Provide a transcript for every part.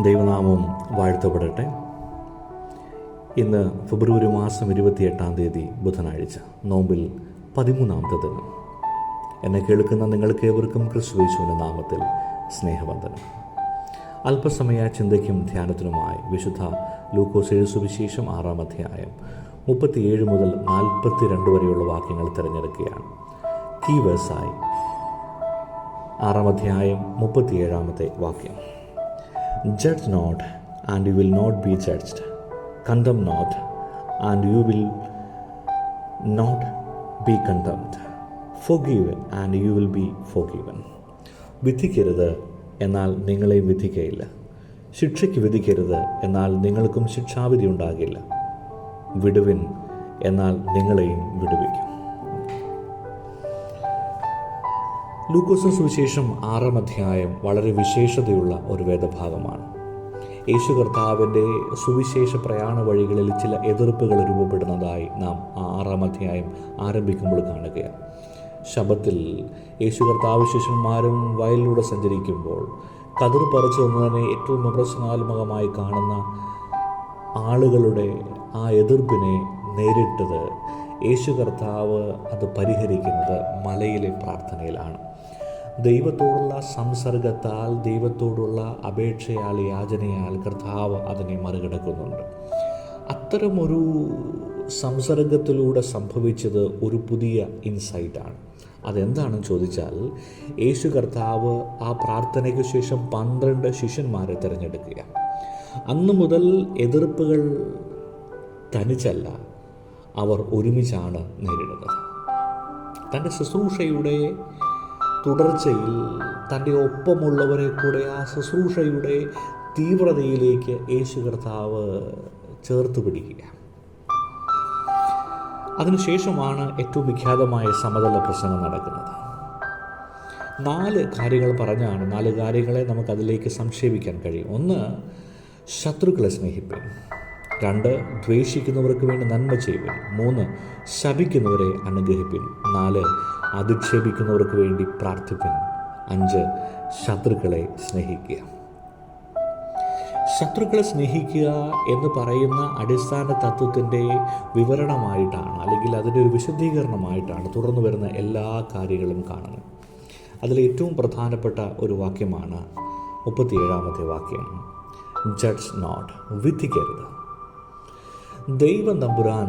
ദൈവനാമം വാഴ്ത്തപ്പെടട്ടെ. ഇന്ന് ഫെബ്രുവരി മാസം ഇരുപത്തിയെട്ടാം തീയതി ബുധനാഴ്ച നോമ്പിൽ പതിമൂന്നാമത്തെ ദിനം. എന്നെ കേൾക്കുന്ന നിങ്ങൾക്ക് ഏവർക്കും ക്രിസ്തുവേശുവിന്റെ നാമത്തിൽ സ്നേഹവന്ദനം. അല്പസമയ ചിന്തയ്ക്കും ധ്യാനത്തിനുമായി വിശുദ്ധ ലൂക്കോസ് എഴുസുവിശേഷം ആറാം അധ്യായം മുപ്പത്തിയേഴ് മുതൽ നാൽപ്പത്തി രണ്ട് വരെയുള്ള വാക്യങ്ങൾ തിരഞ്ഞെടുക്കുകയാണ്. കീ ആറാം അധ്യായം മുപ്പത്തിയേഴാമത്തെ വാക്യം. Judge not and you will not be judged condemn not and you will not be condemned forgiven and you will be forgiven വിധിക്കരുത് എന്നാൽ നിങ്ങളെയും വിധിക്കയില്ല. ശിക്ഷയ്ക്ക് വിധിക്കരുത് എന്നാൽ നിങ്ങൾക്കും ശിക്ഷാവിധി ഉണ്ടാകില്ല. വിടുവിൻ എന്നാൽ നിങ്ങളെയും വിടുവിക്കും. ലൂക്കോസ് സുവിശേഷം ആറാം അധ്യായം വളരെ വിശേഷതയുള്ള ഒരു വേദഭാഗമാണ്. യേശു കർത്താവിന്റെ സുവിശേഷ പ്രയാണ വഴികളിൽ ചില എതിർപ്പുകൾ രൂപപ്പെടുന്നതായി നാം ആ ആറാം അധ്യായം ആരംഭിക്കുമ്പോൾ കാണുകയാണ്. ശബത്തിൽ യേശു കർത്താവ് ശിഷ്യന്മാരും വയലിലൂടെ സഞ്ചരിക്കുമ്പോൾ കതിർ പറിച്ചു തന്നെ ഏറ്റവും വിമർശനാത്മകമായി കാണുന്ന ആളുകളുടെ ആ എതിർപ്പിനെ നേരിട്ടത് യേശു കർത്താവ് അത് പരിഹരിക്കുന്നത് മലയിലെ പ്രാർത്ഥനയിലാണ്. ദൈവത്തോടുള്ള സംസർഗത്താൽ ദൈവത്തോടുള്ള അപേക്ഷയാൽ യാചനയാൽ കർത്താവ് അതിനെ മറികടക്കുന്നുണ്ട്. അത്തരമൊരു സംസർഗത്തിലൂടെ സംഭവിച്ചത് ഒരു പുതിയ ഇൻസൈറ്റാണ് അതെന്താണെന്ന് ചോദിച്ചാൽ യേശു കർത്താവ് ആ പ്രാർത്ഥനയ്ക്ക് ശേഷം പന്ത്രണ്ട് ശിഷ്യന്മാരെ തിരഞ്ഞെടുക്കുക അന്നു മുതൽ എതിർപ്പുകൾ തനിച്ചല്ല അവർ ഒരുമിച്ചാണ് നേരിടുന്നത്. തന്റെ ശുശ്രൂഷയുടെ തുടർച്ചയിൽ തന്റെ ഒപ്പമുള്ളവരെ കൂടെ ആ ശുശ്രൂഷയുടെ തീവ്രതയിലേക്ക് യേശു കർത്താവ് ചേർത്ത് പിടിക്കുക. അതിനുശേഷമാണ് ഏറ്റവും വിഖ്യാതമായ സമതല പ്രസംഗം നടക്കുന്നത്. നാല് കാര്യങ്ങൾ പറഞ്ഞാണ് നാല് കാര്യങ്ങളെ നമുക്കതിലേക്ക് സംക്ഷേപിക്കാൻ കഴിയും. ഒന്ന് ശത്രുക്കളെ സ്നേഹിപ്പൻ. രണ്ട് ദ്വേഷിക്കുന്നവർക്ക് വേണ്ടി നന്മ ചെയ്യുവിൻ. മൂന്ന് ശപിക്കുന്നവരെ അനുഗ്രഹിപ്പിൻ. നാല് അധിക്ഷേപിക്കുന്നവർക്ക് വേണ്ടി പ്രാർത്ഥിപ്പിൻ. അഞ്ച് ശത്രുക്കളെ സ്നേഹിക്കുക. ശത്രുക്കളെ സ്നേഹിക്കുക എന്ന് പറയുന്ന അടിസ്ഥാന തത്വത്തിന്റെ വിവരണമായിട്ടാണ് അല്ലെങ്കിൽ അതിന്റെ ഒരു വിശദീകരണമായിട്ടാണ് തുടർന്നു വരുന്ന എല്ലാ കാര്യങ്ങളും കാണുന്നത്. അതിൽ ഏറ്റവും പ്രധാനപ്പെട്ട ഒരു വാക്യമാണ് മുപ്പത്തിയേഴാമത്തെ വാക്യം. ജഡ്ജ് നോട്ട് വിധിക്കരുത്. ദൈവം തമ്പുരാൻ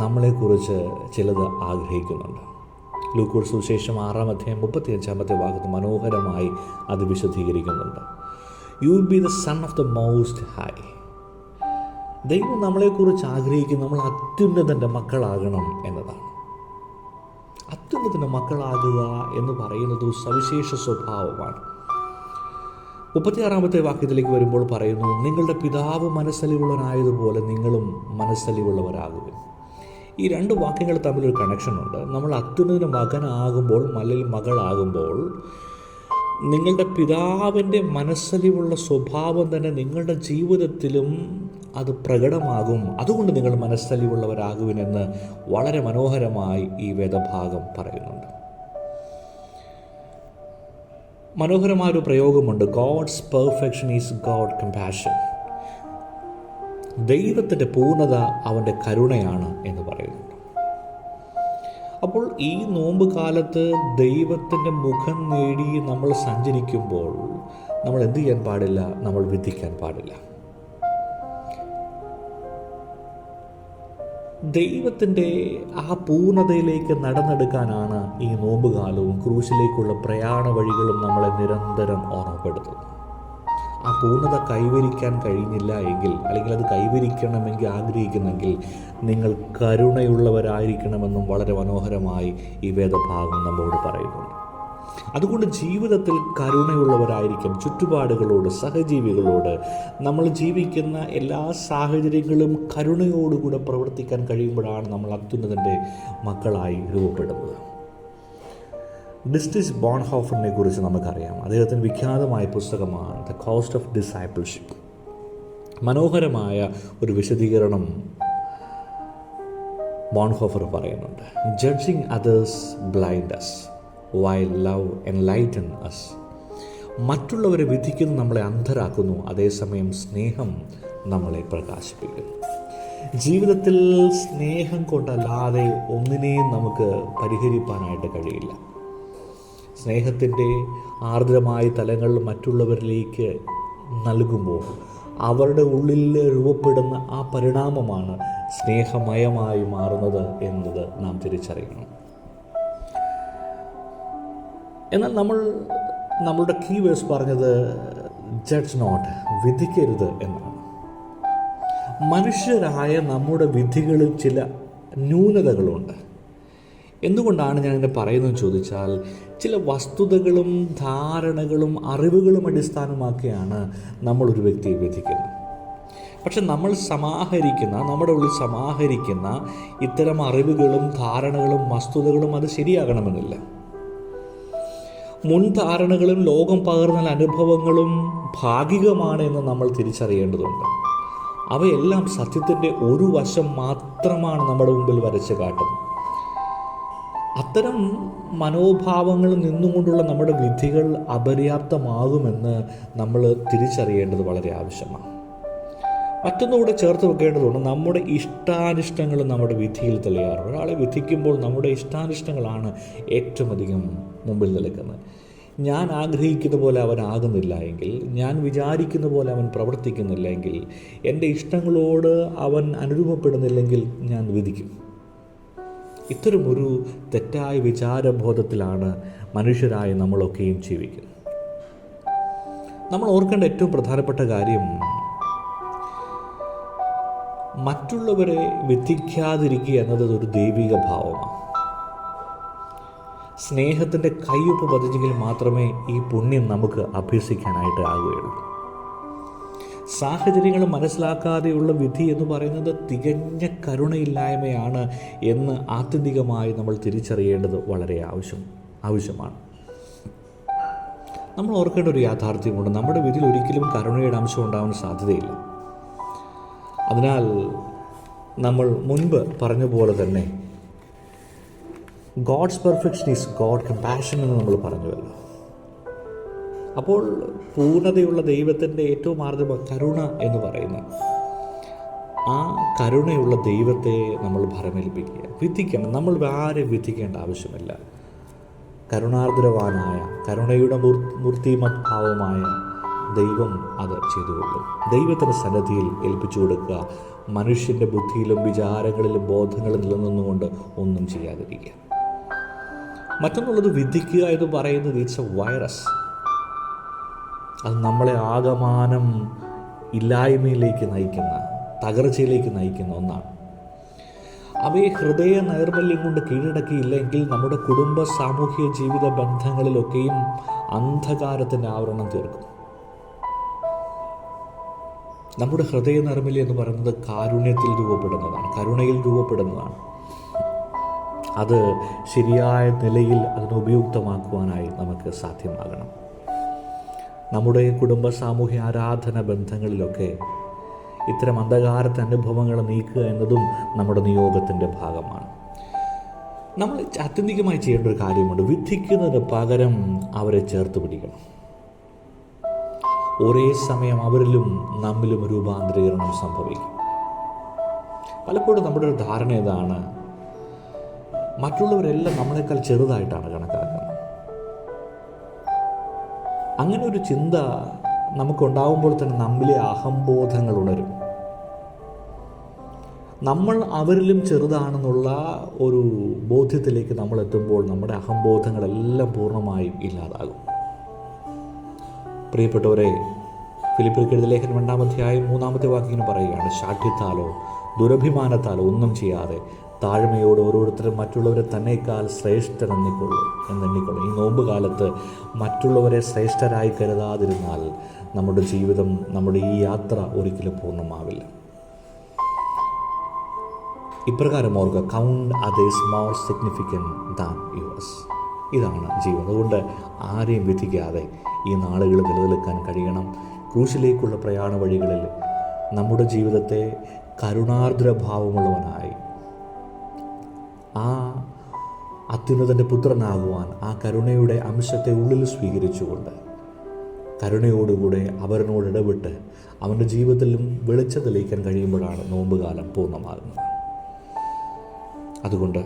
നമ്മളെക്കുറിച്ച് ചിലത് ആഗ്രഹിക്കുന്നുണ്ട്. ലൂക്കൂർ സുശേഷം ആറാം അധ്യായം മുപ്പത്തി അഞ്ചാമത്തെ ഭാഗത്ത് മനോഹരമായി അത് വിശദീകരിക്കുന്നുണ്ട്. You will be the son of the most high ദൈവം നമ്മളെക്കുറിച്ച് ആഗ്രഹിക്കും നമ്മൾ അത്യുന്നതന്റെ മക്കളാകണം എന്നതാണ്. അത്യുന്നതന്റെ മക്കളാകുക എന്ന് പറയുന്നത് സവിശേഷ സ്വഭാവമാണ്. മുപ്പത്തിയാറാമത്തെ വാക്യത്തിലേക്ക് വരുമ്പോൾ പറയുന്നു നിങ്ങളുടെ പിതാവ് മനസ്സലിവുള്ളവനായതുപോലെ നിങ്ങളും മനസ്സലിവുള്ളവരാകുവിൻ. ഈ രണ്ട് വാക്യങ്ങൾ തമ്മിലൊരു കണക്ഷനുണ്ട് നമ്മൾ അത്യുന്നതിന് മകനാകുമ്പോൾ മല്ലിൽ മകളാകുമ്പോൾ നിങ്ങളുടെ പിതാവിന്റെ മനസ്സലിവുള്ള സ്വഭാവം തന്നെ നിങ്ങളുടെ ജീവിതത്തിലും അത് പ്രകടമാകും. അതുകൊണ്ട് നിങ്ങൾ മനസ്സലിവുള്ളവരാകുവിനെന്ന് വളരെ മനോഹരമായി ഈ വേദഭാഗം പറയുന്നുണ്ട്. മനോഹരമായൊരു പ്രയോഗമുണ്ട്. God's perfection is God compassion ദൈവത്തിന്റെ പൂർണത അവന്റെ കരുണയാണ് എന്ന് പറയുന്നുണ്ട്. അപ്പോൾ ഈ നോമ്പ് കാലത്ത് ദൈവത്തിന്റെ മുഖം നേടി നമ്മൾ സഞ്ചരിക്കുമ്പോൾ നമ്മൾ എന്ത് ചെയ്യാൻ പാടില്ല? നമ്മൾ വിധിക്കാൻ പാടില്ല. ദൈവത്തിന്റെ ആ പൂർണതയിലേക്ക് നടന്നെടുക്കാനാണ് ഈ നോമ്പുകാലവും ക്രൂശിലേക്കുള്ള പ്രയാണ വഴികളും നമ്മളെ നിരന്തരം ഓർമ്മപ്പെടുത്തുന്നത്. ആ പൂർണത കൈവരിക്കാൻ കഴിഞ്ഞില്ല എങ്കിൽ അല്ലെങ്കിൽ അത് കൈവരിക്കണമെങ്കിൽ ആഗ്രഹിക്കുന്നെങ്കിൽ നിങ്ങൾ കരുണയുള്ളവരായിരിക്കണമെന്നും വളരെ മനോഹരമായി ഈ വേദഭാഗം നമ്മോട് പറയുന്നുണ്ട്. അതുകൊണ്ട് ജീവിതത്തിൽ കരുണയുള്ളവരായിരിക്കും. ചുറ്റുപാടുകളോട് സഹജീവികളോട് നമ്മൾ ജീവിക്കുന്ന എല്ലാ സാഹചര്യങ്ങളും കരുണയോടുകൂടെ പ്രവർത്തിക്കാൻ കഴിയുമ്പോഴാണ് നമ്മൾ അത്യുന്നതന്റെ മക്കളായി രൂപപ്പെടുന്നത്. ഡിസ്റ്റിസ് ബോൺഹോഫറിനെ കുറിച്ച് നമുക്കറിയാം. അദ്ദേഹത്തിന് വിഖ്യാതമായ പുസ്തകമാണ് ദ കോസ്റ്റ് ഓഫ് ഡിസൈപ്പിൾഷിപ്പ് മനോഹരമായ ഒരു വിശദീകരണം ബോൺഹോഫർ പറയുന്നുണ്ട്. Judging others blind while love enlighten us മറ്റുള്ളവരെ വിധിക്കുന്നത് നമ്മളെ അന്ധരാക്കുന്നു. അതേസമയം സ്നേഹം നമ്മളെ പ്രകാശിപ്പിക്കുന്നു. ജീവിതത്തിൽ സ്നേഹം കൊണ്ടല്ലാതെ ഒന്നിനെയും നമുക്ക് പരിഹരിപ്പാനായിട്ട് കഴിയില്ല. സ്നേഹത്തിന്റെ ആർദ്രമായ തലങ്ങൾ മറ്റുള്ളവരിലേക്ക് നൽകുമ്പോൾ അവരുടെ ഉള്ളിൽ രൂപപ്പെടുന്ന ആ പരിണാമമാണ് സ്നേഹമയമായി മാറുന്നത് എന്നത് നാം തിരിച്ചറിയണം. എന്നാൽ നമ്മൾ നമ്മളുടെ കീ വേഴ്സ് പറഞ്ഞത് ജഡ്ജ് നോട്ട് വിധിക്കരുത് എന്നാണ്. മനുഷ്യരായ നമ്മുടെ വിധികളിൽ ചില ന്യൂനതകളുണ്ട്. എന്തുകൊണ്ടാണ് ഞാൻ ഇതിനെ പറയുന്നത് ചോദിച്ചാൽ ചില വസ്തുതകളും ധാരണകളും അറിവുകളും അടിസ്ഥാനമാക്കിയാണ് നമ്മളൊരു വ്യക്തിയെ വിധിക്കുന്നത്. പക്ഷെ നമ്മൾ സമാഹരിക്കുന്ന നമ്മുടെ ഉള്ളിൽ സമാഹരിക്കുന്ന ഇത്തരം അറിവുകളും ധാരണകളും വസ്തുതകളും അത് ശരിയാകണമെന്നില്ല. മുൻധാരണകളും ലോകം പകർന്ന അനുഭവങ്ങളും ഭാഗികമാണ് എന്ന് നമ്മൾ തിരിച്ചറിയേണ്ടതുണ്ട്. അവയെല്ലാം സത്യത്തിന്റെ ഒരു വശം മാത്രമാണ് നമ്മുടെ മുമ്പിൽ വരച്ച് കാട്ടുന്നത്. അത്തരം മനോഭാവങ്ങളിൽ നിന്നുകൊണ്ടുള്ള നമ്മുടെ വിധികൾ അപര്യാപ്തമാകുമെന്ന് നമ്മൾ തിരിച്ചറിയേണ്ടത് വളരെ ആവശ്യമാണ്. മറ്റൊന്നുകൂടെ ചേർത്ത് വെക്കേണ്ടതുണ്ട്. നമ്മുടെ ഇഷ്ടാനിഷ്ടങ്ങൾ നമ്മുടെ വിധിയിൽ തെളിയാറ് ഒരാളെ വിധിക്കുമ്പോൾ നമ്മുടെ ഇഷ്ടാനിഷ്ടങ്ങളാണ് ഏറ്റവും അധികം മുമ്പിൽ നിൽക്കുന്നത്. ഞാൻ ആഗ്രഹിക്കുന്ന പോലെ അവൻ ആകുന്നില്ല എങ്കിൽ ഞാൻ വിചാരിക്കുന്ന പോലെ അവൻ പ്രവർത്തിക്കുന്നില്ല എങ്കിൽ എന്റെ ഇഷ്ടങ്ങളോട് അവൻ അനുരൂപപ്പെടുന്നില്ലെങ്കിൽ ഞാൻ വിധിക്കും. ഇത്തരമൊരു തെറ്റായ വിചാരബോധത്തിലാണ് മനുഷ്യരായ നമ്മളൊക്കെയും ജീവിക്കുന്നത്. നമ്മൾ ഓർക്കേണ്ട ഏറ്റവും പ്രധാനപ്പെട്ട കാര്യം മറ്റുള്ളവരെ വിധിക്കാതിരിക്കുക എന്നത് ഒരു ദൈവിക ഭാവമാണ്. സ്നേഹത്തിന്റെ കയ്യൊപ്പ് പതിച്ചെങ്കിൽ മാത്രമേ ഈ പുണ്യം നമുക്ക് അഭ്യസിക്കാനായിട്ട് ആകുകയുള്ളൂ. സാഹചര്യങ്ങൾ മനസ്സിലാക്കാതെയുള്ള വിധി എന്ന് പറയുന്നത് തികഞ്ഞ കരുണയില്ലായ്മയാണ് എന്ന് ആത്യന്തികമായി നമ്മൾ തിരിച്ചറിയേണ്ടത് വളരെ ആവശ്യം ആവശ്യമാണ്. നമ്മൾ ഓർക്കേണ്ട ഒരു യാഥാർത്ഥ്യമുണ്ട്. നമ്മുടെ വിധിയിൽ ഒരിക്കലും കരുണയുടെ അംശം ഉണ്ടാവാൻ സാധ്യതയില്ല. അതിനാൽ നമ്മൾ മുൻപ് പറഞ്ഞ പോലെ തന്നെ God's perfection is God compassion എന്ന് നമ്മൾ പറഞ്ഞുവല്ലോ. അപ്പോൾ പൂർണതയുള്ള ദൈവത്തിന്റെ ഏറ്റവും മാർഗം കരുണ എന്ന് പറയുന്നത് ആ കരുണയുള്ള ദൈവത്തെ നമ്മൾ ഭരമേൽപ്പിക്കുക. വിധിക്കണം. നമ്മൾ ആരെ വിധിക്കേണ്ട ആവശ്യമില്ല. കരുണാർദ്രവാനായ കരുണയുടെ മൂർത്തിമത്ഭാവമായ ദൈവം അത് ചെയ്തുകൊള്ളും ദൈവത്തിന്റെ സന്നദ്ധിയിൽ ഏൽപ്പിച്ചു കൊടുക്കുക. മനുഷ്യന്റെ ബുദ്ധിയിലും വിചാരങ്ങളിലും ബോധങ്ങളിലും നിലനിന്നുകൊണ്ട് ഒന്നും ചെയ്യാതിരിക്കുക. മറ്റൊന്നുള്ളത് വിധിക്കുക എന്ന് പറയുന്നത് ഇറ്റ്സ് എ വൈറസ് അത് നമ്മളെ ആകമാനം ഇല്ലായ്മയിലേക്ക് നയിക്കുന്ന തകർച്ചയിലേക്ക് നയിക്കുന്ന ഒന്നാണ്. അവയെ ഹൃദയ നൈർമല്യം കൊണ്ട് കീഴടക്കിയില്ലെങ്കിൽ നമ്മുടെ കുടുംബ സാമൂഹിക ജീവിത ബന്ധങ്ങളിലൊക്കെയും അന്ധകാരത്തിന്റെ ആവരണം തീർക്കും. നമ്മുടെ ഹൃദയ നിർമ്മലി എന്ന് പറയുന്നത് കാരുണ്യത്തിൽ രൂപപ്പെടുന്നതാണ്. കരുണയിൽ രൂപപ്പെടുന്നതാണ്. അത് ശരിയായ നിലയിൽ അതിനെ ഉപയുക്തമാക്കുവാനായി നമുക്ക് സാധ്യമാകണം. നമ്മുടെ കുടുംബ സാമൂഹ്യ ആരാധന ബന്ധങ്ങളിലൊക്കെ ഇത്തരം അന്ധകാരത്തെ അനുഭവങ്ങൾ നീക്കുക എന്നതും നമ്മുടെ നിയോഗത്തിന്റെ ഭാഗമാണ്. നമ്മൾ ആത്യന്തികമായി ചെയ്യേണ്ട ഒരു കാര്യമുണ്ട്. വിധിക്കുന്നതിന് പകരം അവരെ ചേർത്ത് പിടിക്കണം. ഒരേ സമയം അവരിലും നമ്മിലും രൂപാന്തരീകരണം സംഭവിക്കും. പലപ്പോഴും നമ്മുടെ ഒരു ധാരണ ഇതാണ് മറ്റുള്ളവരെല്ലാം നമ്മളെക്കാൾ ചെറുതായിട്ടാണ് കണക്കാക്കുന്നത്. അങ്ങനെ ഒരു ചിന്ത നമുക്കുണ്ടാകുമ്പോൾ തന്നെ നമ്മിലെ അഹംബോധങ്ങൾ ഉണരും. നമ്മൾ അവരിലും ചെറുതാണെന്നുള്ള ഒരു ബോധ്യത്തിലേക്ക് നമ്മൾ എത്തുമ്പോൾ നമ്മുടെ അഹംബോധങ്ങളെല്ലാം പൂർണമായും ഇല്ലാതാകും. പ്രിയപ്പെട്ടവരെ ഫിലിപ്പിൽ ലേഖനം രണ്ടാമധ്യായം മൂന്നാമത്തെ വാക്യങ്ങൾ പറയുകയാണ് ശാഠ്യത്താലോ ദുരഭിമാനത്താലോ ഒന്നും ചെയ്യാതെ താഴ്മയോട് ഓരോരുത്തരും മറ്റുള്ളവരെ തന്നേക്കാൾ ശ്രേഷ്ഠരെന്നിക്കൊള്ളൂ എന്നെണ്ണിക്കൊള്ളൂ ഈ നോമ്പ് കാലത്ത് മറ്റുള്ളവരെ ശ്രേഷ്ഠരായി കരുതാതിരുന്നാൽ നമ്മുടെ ജീവിതം നമ്മുടെ ഈ യാത്ര ഒരിക്കലും പൂർണമാവില്ല. ഇപ്രകാരം ഓർക്കുക count others more significant than yours ഇതാണ് ജീവിതം അതുകൊണ്ട് ആരെയും വിധിക്കാതെ ഈ നാളുകൾ നിലനിൽക്കാൻ കഴിയണം. ക്രൂശിലേക്കുള്ള പ്രയാണ വഴികളിൽ നമ്മുടെ ജീവിതത്തെ കരുണാർദ്രഭാവമുള്ളവനായി. ആ അത്യുന്നതന്റെ പുത്രനാകുവാൻ ആ കരുണയുടെ അംശത്തെ ഉള്ളിൽ സ്വീകരിച്ചുകൊണ്ട് കരുണയോടുകൂടെ അവരനോട് ഇടപെട്ട് അവന്റെ ജീവിതത്തിലും വെളിച്ചം തെളിയിക്കാൻ കഴിയുമ്പോഴാണ് നോമ്പുകാലം പൂർണമാകുന്നത്. അതുകൊണ്ട്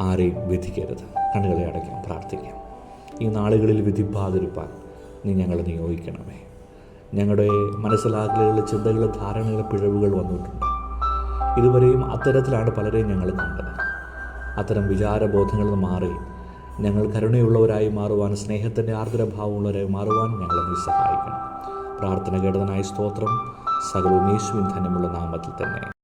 ആരെയും വിധിക്കരുത് കണ്ണുകളെ അടയ്ക്കാം പ്രാർത്ഥിക്കാം. ഈ നാളുകളിൽ വിധിപ്പാതിരിപ്പാൻ നീ ഞങ്ങളെ നിയോഗിക്കണമേ. ഞങ്ങളുടെ മനസ്സിലാകലുകൾ ചിന്തകൾ ധാരണകൾ പിഴവുകൾ വന്നിട്ടുണ്ട്. ഇതുവരെയും അത്തരത്തിലാണ് പലരെയും ഞങ്ങൾ കണ്ടത്. അത്തരം വിചാരബോധങ്ങളിൽ നിന്ന് മാറി ഞങ്ങൾ കരുണയുള്ളവരായി മാറുവാൻ സ്നേഹത്തിന്റെ ആർദ്രഭാവമുള്ളവരായി മാറുവാൻ ഞങ്ങളെ നീ സഹായിക്കണം. പ്രാർത്ഥന കേട്ടതിനായി സ്തോത്രം. സകലവും യേശുവിൻ ധന്യമുള്ള നാമത്തിൽ തന്നെ.